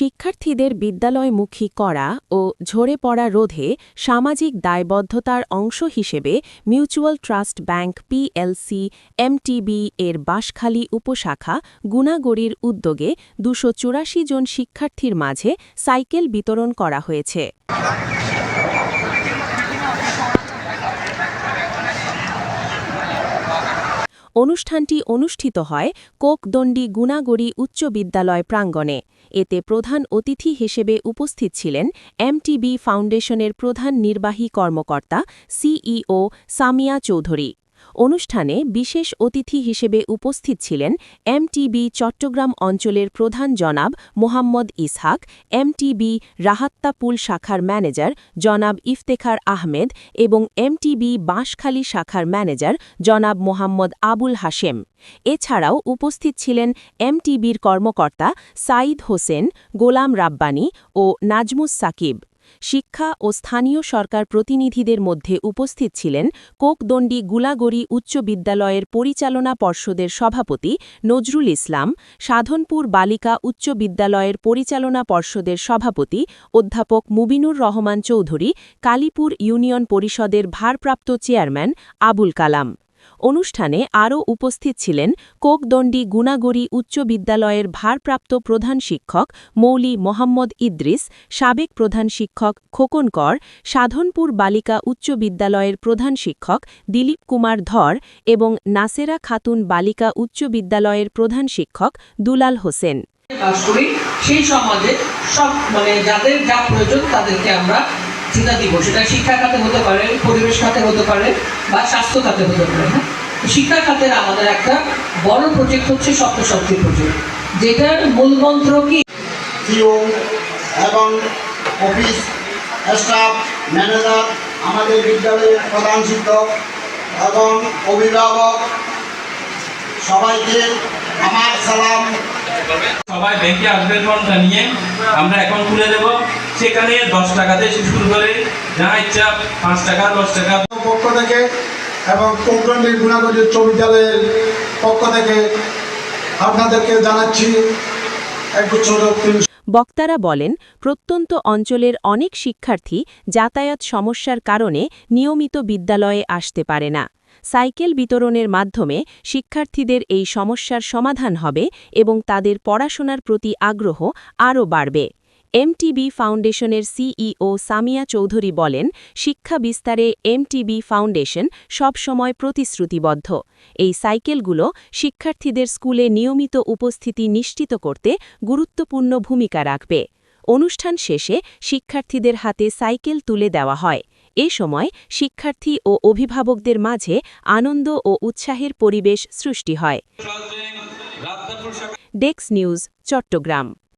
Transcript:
শিক্ষার্থীদের বিদ্যালয়মুখী করা ও ঝরে পড়া রোধে সামাজিক দায়বদ্ধতার অংশ হিসেবে mutual trust bank PLC, MTB এর বাঁশখালী উপশাখা গুণাগড়ির উদ্যোগে দুশো জন শিক্ষার্থীর মাঝে সাইকেল বিতরণ করা হয়েছে। অনুষ্ঠানটি অনুষ্ঠিত হয় কোকদণ্ডী গুণাগড়ি উচ্চ বিদ্যালয় প্রাঙ্গণে। এতে প্রধান অতিথি হিসেবে উপস্থিত ছিলেন এমটিবি ফাউন্ডেশনের প্রধান নির্বাহী কর্মকর্তা, সিইও সামিয়া চৌধুরী। অনুষ্ঠানে বিশেষ অতিথি হিসেবে উপস্থিত ছিলেন এমটিবি চট্টগ্রাম অঞ্চলের প্রধান জনাব মোহাম্মদ ইসহাক, এমটিবি রাহাত্তাপুল শাখার ম্যানেজার জনাব ইফতেখার আহমেদ এবং এমটিবি বাঁশখালী শাখার ম্যানেজার জনাব মোহাম্মদ আবুল হাশেম। এছাড়াও উপস্থিত ছিলেন এমটিবির কর্মকর্তা সাইদ হোসেন, গোলাম রাব্বানী ও নাজমুস সাকিব। শিক্ষা ও স্থানীয় সরকার প্রতিনিধিদের মধ্যে উপস্থিত ছিলেন কোকদণ্ডী গুলাগড়ি উচ্চ বিদ্যালয়ের পরিচালনা পর্ষদের সভাপতি নজরুল ইসলাম, সাধনপুর বালিকা উচ্চ বিদ্যালয়ের পরিচালনা পর্ষদের সভাপতি অধ্যাপক মুবিনুর রহমান চৌধুরী, কালীপুর ইউনিয়ন পরিষদের ভারপ্রাপ্ত চেয়ারম্যান আবুল কালাম। অনুষ্ঠানে আরও উপস্থিত ছিলেন কোকদণ্ডী গুণাগড়ি উচ্চ বিদ্যালয়ের ভারপ্রাপ্ত প্রধান শিক্ষক মৌলি মোহাম্মদ ইদ্রিস, সাবেক প্রধান শিক্ষক খোকন কর, সাধনপুর বালিকা উচ্চ বিদ্যালয়ের প্রধান শিক্ষক দিলীপ কুমার ধর এবং নাসেরা খাতুন বালিকা উচ্চ বিদ্যালয়ের প্রধান শিক্ষক দুলাল হোসেন। সেই সমাজে সব মানে যাদের যা প্রয়োজন তাদেরকে আমরা চিন্তা দিব। সেটা শিক্ষা খাতে হতে পারে পরিবেশ খাতে হতে পারে বা স্বাস্থ্য খাতে হতে পারে হ্যাঁ? শিক্ষা খাতের আমাদের একটা বড় প্রজেক্ট হচ্ছে সপ্তশক্তি প্রজেক্ট যেটার মূল মন্ত্র কি? সিও এবং অফিস স্টাফ ম্যানেজার আমাদের বিদ্যালয়ের প্রধান শিক্ষক এবং অভিভাবক সবাইকে আমার সালাম। সবাই ব্যাংকে আসবেন ফর্মটা নিয়ে আমরা এখন খুলে দেব। সেখানে দশ টাকা থেকে শুরু করে যা ইচ্ছা পাঁচ টাকা দশ টাকা। পক্ষ থেকে এবং কোকরণী গুণাগত উচ্চ বিদ্যালয়ের পক্ষ থেকে আপনাদেরকে জানাচ্ছি একগুচ্ছ বক্তারা বলেন প্রত্যন্ত অঞ্চলের অনেক শিক্ষার্থী যাতায়াত সমস্যার কারণে নিয়মিত বিদ্যালয়ে আসতে পারে না। সাইকেল বিতরণের মাধ্যমে শিক্ষার্থীদের এই সমস্যার সমাধান হবে এবং তাদের পড়াশোনার প্রতি আগ্রহ আরও বাড়বে। এমটিবি ফাউন্ডেশনের সিইও সামিয়া চৌধুরী বলেন শিক্ষা বিস্তারে এমটিবি ফাউন্ডেশন সবসময় প্রতিশ্রুতিবদ্ধ। এই সাইকেলগুলো শিক্ষার্থীদের স্কুলে নিয়মিত উপস্থিতি নিশ্চিত করতে গুরুত্বপূর্ণ ভূমিকা রাখবে। অনুষ্ঠান শেষে শিক্ষার্থীদের হাতে সাইকেল তুলে দেওয়া হয়। এ সময় শিক্ষার্থী ও অভিভাবকদের মাঝে আনন্দ ও উৎসাহের পরিবেশ সৃষ্টি হয়। ডেক্স নিউজ চট্টগ্রাম।